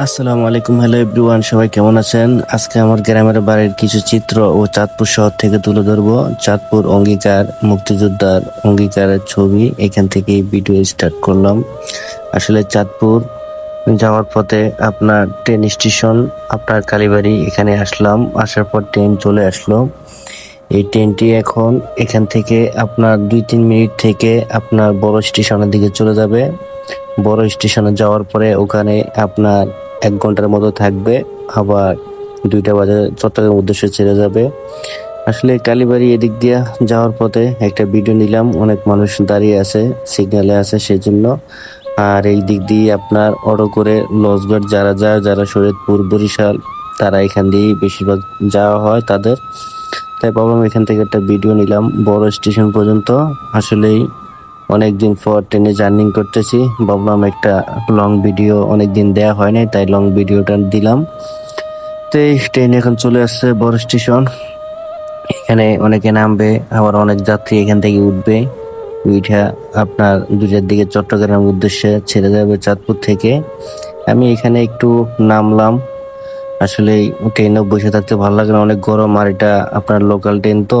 আসসালামু আলাইকুম, hello everyone, সবাই কেমন আছেন? আজকে আমার গ্রামের বাড়ির কিছু চিত্র ও চাঁদপুর শহর থেকে তুলে ধরবো। চাঁদপুর অঙ্গীকার, মুক্তিযোদ্ধার অঙ্গীকারের ছবি, এখান থেকে ভিডিও স্টার্ট করলাম। আসলে চাঁদপুর যাওয়ার পথে আপনার ট্রেন স্টেশন আপনার কালীবাড়ি, এখানে আসলাম। আসার পর ট্রেন চলে আসলো। এই ট্রেনটি এখন এখান থেকে আপনার দুই তিন মিনিট থেকে আপনার বড় স্টেশনের দিকে চলে যাবে। বড় স্টেশনে যাওয়ার পরে ওখানে আপনার এক ঘণ্টার মতো থাকবে, আবার দুইটা বাজে চট্টগ্রাম উদ্দেশ্যে ছেড়ে যাবে। আসলে কালীবাড়ি এদিক দিয়ে যাওয়ার পথে একটা ভিডিও নিলাম, অনেক মানুষ দাঁড়িয়ে আছে সিগন্যালে আছে সেই জন্য আর এই দিক দিয়ে আপনার অটো করে লসগড় যারা যায়, যারা শরীয়তপুর, বরিশাল, তারা এখান দিয়েই বেশিরভাগ যাওয়া হয় তাদের। তাই ভাবলাম এখান থেকে একটা ভিডিও নিলাম, বড় স্টেশন পর্যন্ত। আসলেই অনেকদিন পর ট্রেনে জার্নিং করতেছি। ভাবলাম একটা লং ভিডিও অনেকদিন দেয়া হয় নাই, তাই লং ভিডিওটা দিলাম। তো এই ট্রেন এখন চলে আসছে বড় স্টেশন। এখানে অনেকে নামবে, আবার অনেক যাত্রী এখান থেকে উঠবে। উইঠা আপনার দুটার দিকে চট্টগ্রামের উদ্দেশ্যে ছেড়ে যাবে চাঁদপুর থেকে। আমি এখানে একটু নামলাম। আসলে ট্রেনে বসে থাকতে ভালো লাগে না, অনেক গরম, আর এটা আপনার লোকাল ট্রেন তো।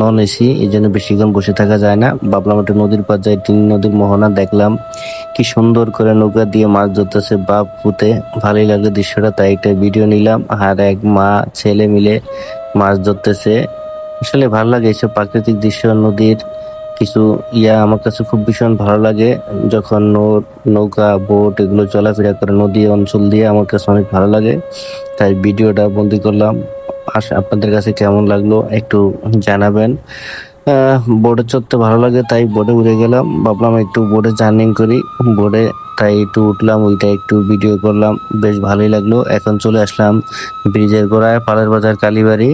নন এসি, এই জন্য বেশিক্ষণ বসে থাকা যায় না। ভাবলাম একটা নদীর পার যাই তিন নদীর মোহনা দেখলাম। কি সুন্দর করে নৌকা দিয়ে মাছ ধরতেছে বাপ পুঁতে ভালোই লাগল দৃশ্যটা, তাই একটা ভিডিও নিলাম। আর এক মা, ছেলে মিলে মাছ ধরতেছে। আসলে ভালো লাগে এইসব প্রাকৃতিক দৃশ্য, নদীর কিছু ইয়া আমার কাছে খুব ভীষণ ভালো লাগে। যখন নৌকা, বোট এগুলো চলাফেরা করে নদী অঞ্চল দিয়ে আমার কাছে অনেক ভালো লাগে। তাই ভিডিওটা বন্দি করলাম। আপনাদের কাছে কেমন লাগল একটু জানাবেন। বোর্ডে চড়তে ভালো লাগে, তাই বোর্ডে উড়ে গেলাম। ভাবলাম একটু বোর্ডে জার্নিং করি। বোর্ডে তাই একটু উঠলাম ওইটা একটু ভিডিও করলাম। বেশ ভালোই লাগল। এখন চলে আসলাম ব্রিজের গোড়ায়, পালের বাজার, কালীবাড়ি।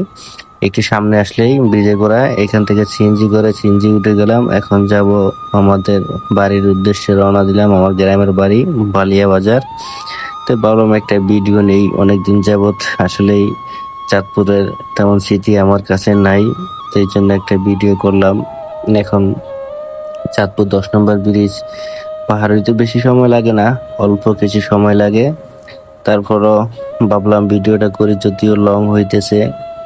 একটু সামনে আসলেই ব্রিজের গোড়ায়। এখান থেকে সিএনজি করে সিএনজি উঠে গেলাম। এখন যাব আমাদের বাড়ির উদ্দেশ্যে রওনা দিলাম, আমার গ্রামের বাড়ি, বালিয়া বাজার। তো ভাবলাম একটা ভিডিও নেই, অনেকদিন যাবৎ আসলেই চাঁদপুরের তেমন স্মৃতি আমার কাছে নাই, সেই জন্য একটা ভিডিও করলাম। এখন চাঁদপুর দশ নম্বর ব্রিজ পাহাড় হইতে বেশি সময় লাগে না, অল্প কিছু সময় লাগে। তারপরও ভাবলাম ভিডিওটা করি, যদিও লং হইতেছে।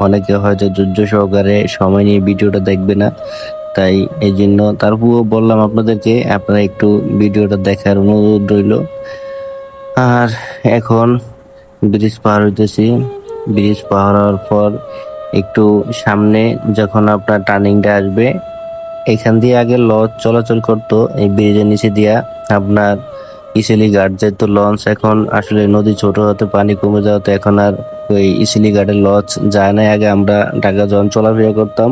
অনেকে হয়তো ধৈর্য সহকারে সময় নিয়ে ভিডিওটা দেখবে না, তাই এই জন্য তারপরেও বললাম আপনাদেরকে, আপনারা একটু ভিডিওটা দেখার অনুরোধ রইল। আর এখন ব্রিজ পার হইতেছি। ব্রিজ পার হওয়ার পর একটু সামনে যখন আপনার টার্নিংটা আসবে, এখান দিয়ে আগে লঞ্চ চলাচল করতো, এই ব্রিজের নিচে দিয়া আপনার ইসিলি ঘাট যেহেতু লঞ্চ, এখন আসলে নদী ছোট হতে, পানি কমে যাওয়াতে এখন আর ওই ইসিলি ঘাটের লঞ্চ যায় না আগে আমরা ঢাকা যখন চলাফেরা করতাম,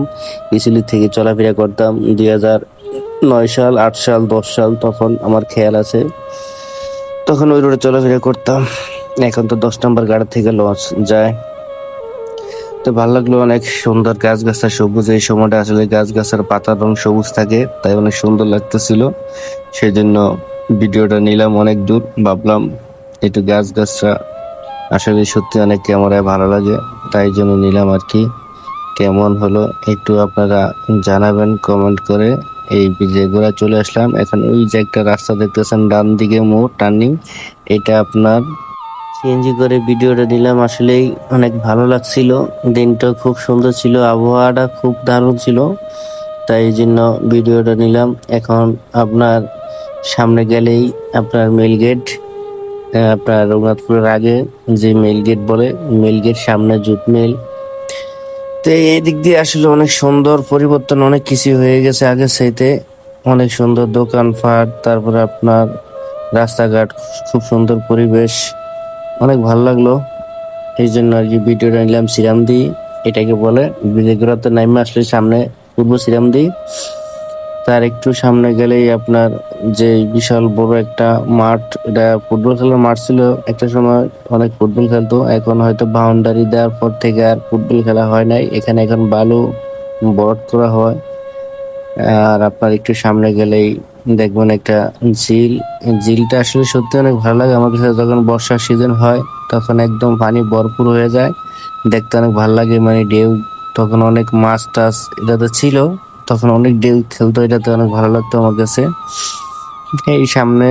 ইসিলি থেকে চলাফেরা করতাম, দুই হাজার নয় সাল, আট সাল, দশ সাল, তখন আমার খেয়াল আছে, তখন ওই রোডে চলাফেরা করতাম। এখন তো দশ নম্বর গাড়ি থেকে লঞ্চ যায়। তো ভালো লাগল, অনেক সুন্দর গাছ গাছার সবুজ, এই সময়টা আসলে গাছ গাছার পাতার রং সবুজ থাকে, তাই অনেক সুন্দর লাগতেছিল। সেই জন্য ভিডিওটা নিলাম অনেক দূর, ভাবলাম একটু গাছ গাছটা আসলে সত্যি অনেক ক্যামেরায় ভালো লাগে, তাই জন্য নিলাম আর কি। কেমন হলো একটু আপনারা জানাবেন কমেন্ট করে। এই ঘোরা চলে আসলাম, এখন ওই যে একটা রাস্তা দেখতেছেন, ডান দিকে মোড়, টার্নিং, এটা আপনার সিএনজি করে ভিডিওটা নিলাম আসলেই অনেক ভালো লাগছিল। দিনটা খুব সুন্দর ছিল, আবহাওয়াটা খুব দারুণ ছিল, তাই জন্য ভিডিওটা নিলাম। এখন আপনার সামনে গেলেই আপনার মেল গেট আপনার রঘুনাথপুরের আগে যে মেল গেট বলে মেল গেট সামনে জুট মেল তো এই দিক দিয়ে আসলে অনেক সুন্দর পরিবর্তন, অনেক কিছু হয়ে গেছে আগের চাইতে। অনেক সুন্দর দোকানপাট, তারপরে আপনার রাস্তাঘাট, খুব সুন্দর পরিবেশ। অনেক ভালো লাগল। এই জন্য আর কি ভিডিওটা নিলাম সিরামদি এটাকে বলে বিজয়গুড়াতে নাইমে আসলে সামনে পূর্ব সিরামদি তার একটু সামনে গেলেই আপনার যে বিশাল বড় একটা মাঠ, এটা ফুটবল খেলার মাঠ ছিল। একটা সময় অনেক ফুটবল খেলতো। এখন হয়তো বাউন্ডারি দেওয়ার পর থেকে আর ফুটবল খেলা হয় নাই। এখানে এখন বালু বরট করা হয়। আর আপনার একটু সামনে গেলেই দেখবেন একটা ঝিল, ঝিলটা আসলে সত্যি অনেক ভালো লাগে। আমার কাছে যখন বর্ষার সিজন হয়, তখন একদম পানি ভরপুর হয়ে যায়। দেখতে অনেক ভালো লাগে মানে ঢেউ, তখন অনেক মাছ টাছ এটাতে ছিল। তখন অনেক ঢেউ খেলতো, এটাতে অনেক ভালো লাগতো আমার কাছে। এই সামনে,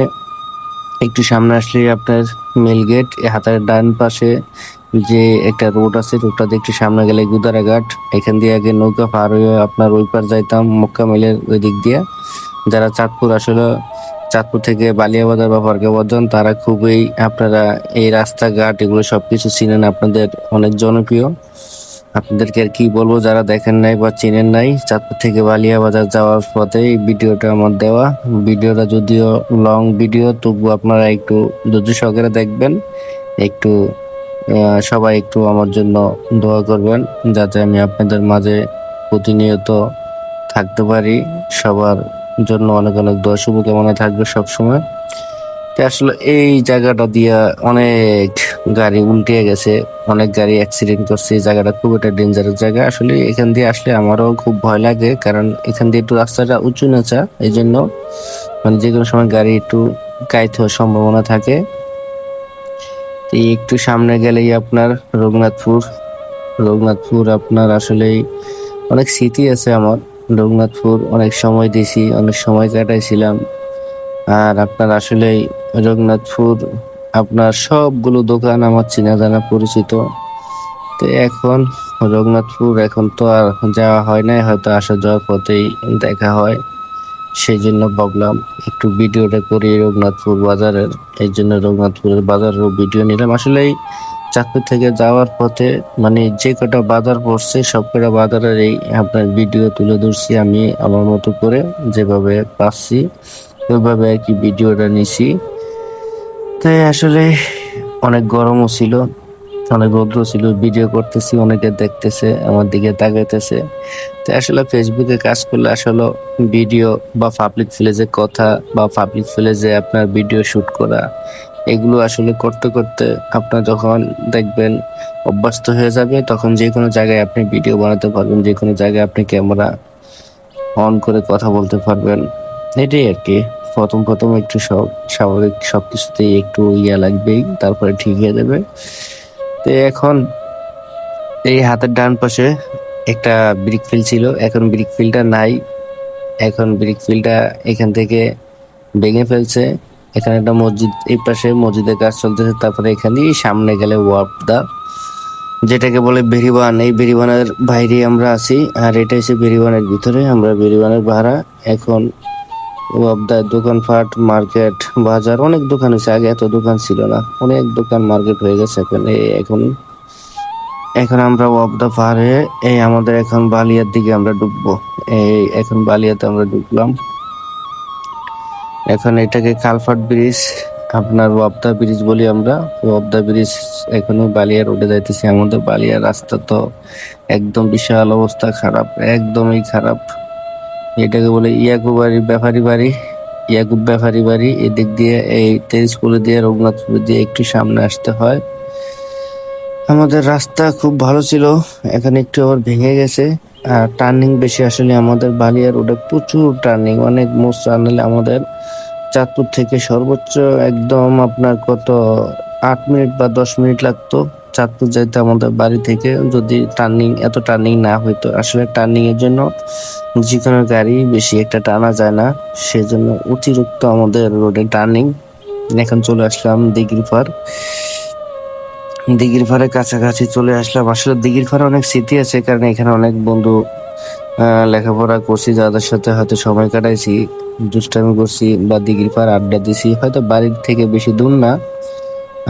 একটু সামনে আসলে আপনার মেল গেট হাতের ডান পাশে যে একটা রোড আছে রোডটা একটু সামনে গেলে গুদারাঘাট। এখান দিয়ে আগে নৌকা পার হয়ে আপনার ওই পার যাইতাম, মক্কা মেলের ওই দিক দিয়ে। যারা চাঁদপুর আসলে চাঁদপুর থেকে বালিয়াবাজার বা ফরকাবাজার তারা খুবই আপনারা এই রাস্তাঘাট এগুলো সবকিছু চিনেন, আপনাদের অনেক জনপ্রিয়। আপনাদেরকে আর কি বলব, যারা দেখেন নাই বা চিনেন নাই, চাঁদপুর থেকে বালিয়া বাজার যাওয়ার পথে এই ভিডিওটা আমার দেওয়া। ভিডিওটা যদিও লং ভিডিও তবু আপনারা একটু ধৈর্য সহকারে দেখবেন। একটু সবাই একটু আমার জন্য দোয়া করবেন, যাতে আমি আপনাদের মাঝে প্রতিনিয়ত থাকতে পারি, সবার জন্য অনেক অনেক দোয়া শুভকামনা থাকবে সবসময়। তো আসলে এই জায়গাটা দিয়া অনেক গাড়ি উল্টে গেছে, অনেক গাড়ি অ্যাক্সিডেন্ট করছে, এই জায়গাটা খুব একটা ডেঞ্জারাস জায়গা। আসলে এখান দিয়ে আসলে আমারও খুব ভয় লাগে, কারণ এখান দিয়ে একটু রাস্তাটা উঁচু নেচা এই জন্য মানে যে কোনো সময় গাড়ি একটু কাইতে হওয়ার সম্ভাবনা থাকে। একটু সামনে গেলেই আপনার রঘুনাথপুর রঘুনাথপুর আপনার আসলেই অনেক স্মৃতি আছে আমার। রঘুনাথপুর অনেক সময় দিয়েছি, অনেক সময় কাটাইছিলাম। আর আপনার আসলেই রঘুনাথপুর, আপনার সবগুলো দোকান আমার চেনা জানা পরিচিত। তো এখন রঘুনাথপুর এখন তো আর যাওয়া হয় নাই, হয়তো আসা যাওয়ার পথেই দেখা হয়। সেই জন্য ভাবলাম একটু ভিডিওটা করি রঘুনাথপুর বাজারের। এই জন্য রঘুনাথপুরের বাজারের ভিডিও নিলাম। আসলেই চাঁদপুর থেকে যাওয়ার পথে মানে যে কটা বাজার পড়ছে, সব কটা বাজারের এই আপনার ভিডিও তুলে ধরছি আমি আমার মতো করে যেভাবে পাচ্ছি ওইভাবে আর কি ভিডিওটা নিছি। তাই আসলে অনেক গরমও ছিল, অনেক রৌদ্র ছিল ভিডিও করতেছি, অনেকে দেখতেছে, আমার দিকে তাকাইতেছে। তো আসলে ফেসবুকে কাজ করলে আসলে ভিডিও বা পাবলিক ফিলেজে কথা বা পাবলিক ফিলেজে আপনার ভিডিও শুট করা এগুলো আসলে করতে করতে আপনার যখন দেখবেন অভ্যস্ত হয়ে যাবে, তখন যে কোনো জায়গায় আপনি ভিডিও বানাতে পারবেন, যে কোনো জায়গায় আপনি ক্যামেরা অন করে কথা বলতে পারবেন। এটাই আর কি। প্রথম প্রথম একটু সব, স্বাভাবিক সব কিছুতেই একটু ইয়া লাগবেই, তারপরে ঠিক হয়ে যাবে। তো এখন এই হাতের ডান পাশে একটা ব্রিক ফিল ছিল, এখন ব্রিক ফিলটা নাই। এখন ব্রিক ফিলটা এখান থেকে ভেঙে ফেলছে। এখানে একটা মসজিদ, এই পাশে মসজিদের কাজ চলতেছে, তারপরে এখানে সামনে গেলে ওয়ার্প দা, যেটাকে বলে বেরিবান। এই বেরিবানের বাইরে আমরা আছি, আর এটা হচ্ছে বেরিবানের ভিতরে, আমরা বেরিবানের ভাড়া। এখন ওয়াবদার দোকানপাট, মার্কেট, বাজার, অনেক দোকান হয়েছে আগে এত দোকান ছিল না। অনেক দোকান মার্কেট হয়ে গেছে, এখন এখন এখন আমরা ওয়াবদা পার হয়ে, এই আমাদের এখন বালিয়ার দিকে আমরা ঢুকবো এই, এখন বালিয়াতে আমরা ঢুকলাম এখন এটাকে কালফাট ব্রিজ, আপনার ওয়াবদা ব্রিজ বলি আমরা। ওয়াবদা ব্রিজ এখনও বালিয়া রোডে যাইতেছি। আমাদের বালিয়ার রাস্তা তো একদম বিশাল অবস্থা খারাপ, একদমই খারাপ। এটাকে বলে ইয়াকুব বাড়ি, ব্যাপারি বাড়ি। ইয়াকুব ব্যাপারি বাড়ি, এদিক দিয়ে এই তেজপুরে দিয়ে, রঘুনাথপুর দিয়ে একটু সামনে আসতে হয়। আমাদের রাস্তা খুব ভালো ছিল, এখানে একটু আবার ভেঙে গেছে। আর টার্নিং বেশি আসলে আমাদের বালিয়া রোডে প্রচুর টার্নিং অনেক মোস্ট টার্নেল আমাদের চাঁদপুর থেকে সর্বোচ্চ একদম আপনার কত আট মিনিট বা দশ মিনিট লাগতো চাঁদপুর যাইতে আমাদের বাড়ি থেকে, যদি টার্নিং এত টার্নিং না হইতো। আসলে টার্নিং এর জন্য যে কোনো গাড়ি বেশি একটা টানা যায় না, সেজন্য অতিরিক্ত আমাদের রোডে টার্নিং এখন চলে আসলাম দিঘির পার দিঘির পাড়ের কাছাকাছি চলে আসলাম। আসলে দিঘির পাড়ে অনেক স্মৃতি আছে, কারণ এখানে অনেক বন্ধু লেখাপড়া করছি, যাদের সাথে হয়তো সময় কাটাইছি, দুষ্টামি করছি বা দিঘির পাড় আড্ডা দিছি, হয়তো বাড়ির থেকে বেশি দূর না।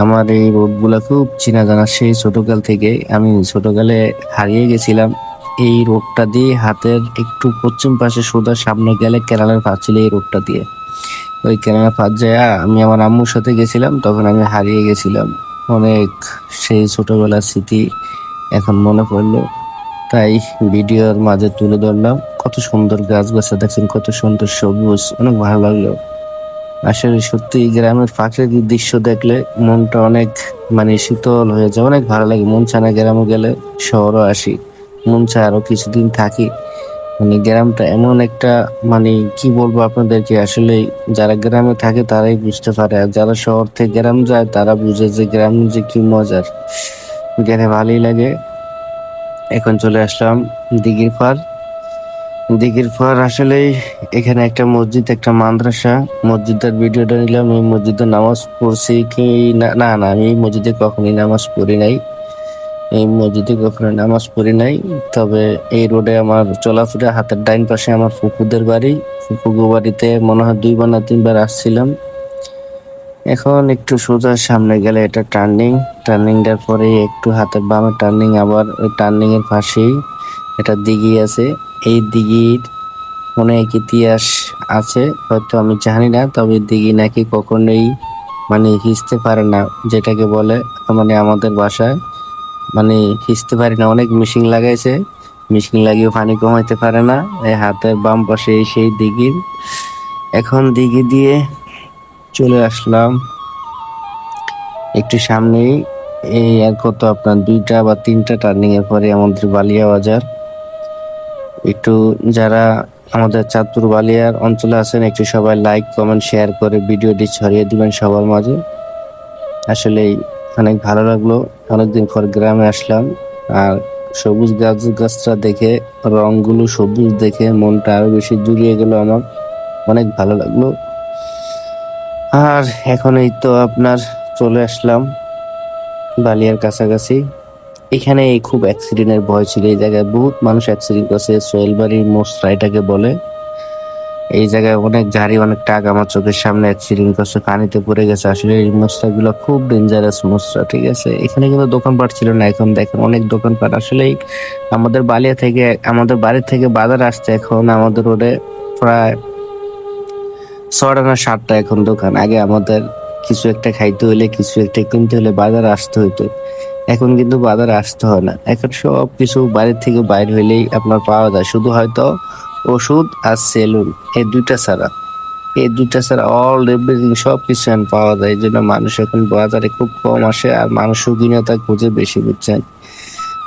আমার এই রোডগুলা খুব চেনা জানা, সেই ছোটকাল থেকে আমি ছোটকালে হারিয়ে গেছিলাম। এই রোডটা দিয়ে হাতের একটু পশ্চিম পাশে সোজা সামনে গেলে কেরালার পাঁচ ছিল এই রোডটা দিয়ে। ওই কেরালার পাঁচ যায় আমি আমার আম্মুর সাথে গেছিলাম, তখন আমি হারিয়ে গেছিলাম। অনেক সেই ছোটবেলার স্মৃতি এখন মনে পড়ল। তাই ভিডিওর মাঝে তুলে ধরলাম। কত সুন্দর গাছ গাছা দেখছেন কত সুন্দর সবুজ, অনেক ভালো লাগল। আসলে সত্যি গ্রামের প্রাকৃতিক দৃশ্য দেখলে মনটা অনেক মানে শীতল হয়ে যায়, অনেক ভালো লাগে। মন চায় না গ্রামে গেলে শহরও আসি, মন চায় আরও কিছুদিন থাকি। মানে গ্রামটা এমন একটা মানে কি বলব আপনাদেরকে, আসলে যারা গ্রামে থাকে তারাই বুঝতে পারে, আর যারা শহর থেকে গ্রাম যায় তারা বুঝে যে গ্রাম যে কি মজার। গেলে ভালোই লাগে। এখন চলে আসলাম দিঘির পার দিঘির পর আসলেই এখানে একটা মসজিদ, একটা মাদ্রাসা। মসজিদের ভিডিওটা নিলাম এই মসজিদে নামাজ পড়ছি কি না না না, আমি এই মসজিদে কখনই নামাজ পড়ি নাই। এই মসজিদে কখনো নামাজ পড়ি নাই, তবে এই রোডে আমার চলাফেরা, হাতের ডাইন পাশে আমার ফুকুদের বাড়ি। ফুকু বাড়িতে মনে হয় দুইবার না তিনবার আসছিলাম। এখন একটু সোজা সামনে গেলে এটা টার্নিং টার্নিংটার পরে একটু হাতের বামে টার্নিং আবার ওই টার্নিং এর পাশেই এটা দিঘি আছে। এই দিঘির অনেক ইতিহাস আছে, হয়তো আমি জানি না, তবে দিঘি নাকি কখনোই মানে হিসতে পারে না, যেটাকে বলে মানে আমাদের বাসায় মানে হিসতে পারে না, অনেক মেশিন লাগাইছে। মেশিন লাগিয়ে পানি কমাইতে পারে না, এই হাতের বাম পাশে সেই দিঘির। এখন দিঘি দিয়ে চলে আসলাম। একটু সামনেই এই কত আপনার দুইটা বা তিনটা টার্নিং এর পরে আমাদের বালিয়া বাজার। একটু যারা আমাদের চাঁদপুর বালিয়ার অঞ্চলে আছেন, একটু সবাই লাইক কমেন্ট শেয়ার করে ভিডিওটি ছড়িয়ে দিবেন সবার মাঝে। আসলে অনেক ভালো লাগল। অনেকদিন পর গ্রামে আসলাম। আর সবুজ গাছ গাছটা দেখে, রংগুলো সবুজ দেখে মনটা আরও বেশি জুড়িয়ে গেল আমার। অনেক ভালো লাগল। আর এখন এই তো আপনার চলে আসলাম বালিয়ার কাছাকাছি। এখানে খুব অ্যাক্সিডেন্টের ভয় ছিল এই জায়গায়। বহুত মানুষ অ্যাক্সিডেন্ট করছে, সোহেলবাড়ির মোসরা এটাকে বলে। এই জায়গায় অনেক গাড়ি অনেক টাক আমার চোখের সামনে অ্যাক্সিডেন্ট করছে, পানিতে পড়ে গেছে। আসলে এই মোসরা গুলো খুব ডেঞ্জারাস মোসরা, ঠিক আছে? এখানে কিন্তু দোকানপাট ছিল না, এখন দেখেন অনেক দোকানপাট। আসলেই আমাদের বালিয়া থেকে, আমাদের বাড়ি থেকে বাজার আসতে এখন আমাদের রোডে প্রায় ছটা না সাতটা এখন দোকান। আগে আমাদের কিছু একটা খাইতে হলে কিছু একটা কিনতে হলে বাজার আসতে হইতো। এখন কিন্তু বাজারে আসতে হয় না। এখন সব কিছু বাড়ির থেকে বাইরে হইলেই আপনার পাওয়া যায়। শুধু হয়তো ওষুধ আর সেলুন এই দুইটা ছাড়া। এই দুইটা ছাড়া অল এভরিথিং সব কিছু পাওয়া যায়। এই জন্য মানুষ এখন বাজারে খুব কম আসে আর মানুষ সুখীনতা খুঁজে বেশি বুঝছেন।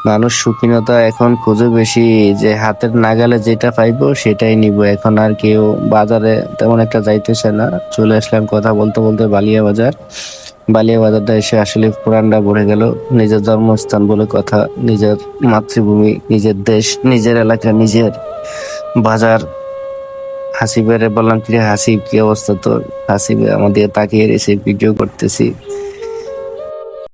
মানুষ সুখীনতা এখন খুঁজে বেশি, যে হাতের নাগালে যেটা পাইবো সেটাই নিব। এখন আর কেউ বাজারে তেমন একটা যাইতেছে না। চলে আসলাম কথা বলতে বলতে বালিয়া বাজার। বালিয়া বাজারটা এসে আসলে পুরানটা ভরে গেল। নিজের জন্মস্থান বলে কথা, নিজের মাতৃভূমি, নিজের দেশ, নিজের এলাকা, নিজের বাজার। হাসিবের বললাম কি হাসিব, কি অবস্থা তোর? হাসিবে আমাদের তাকিয়ে এসে ভিডিও করতেছি।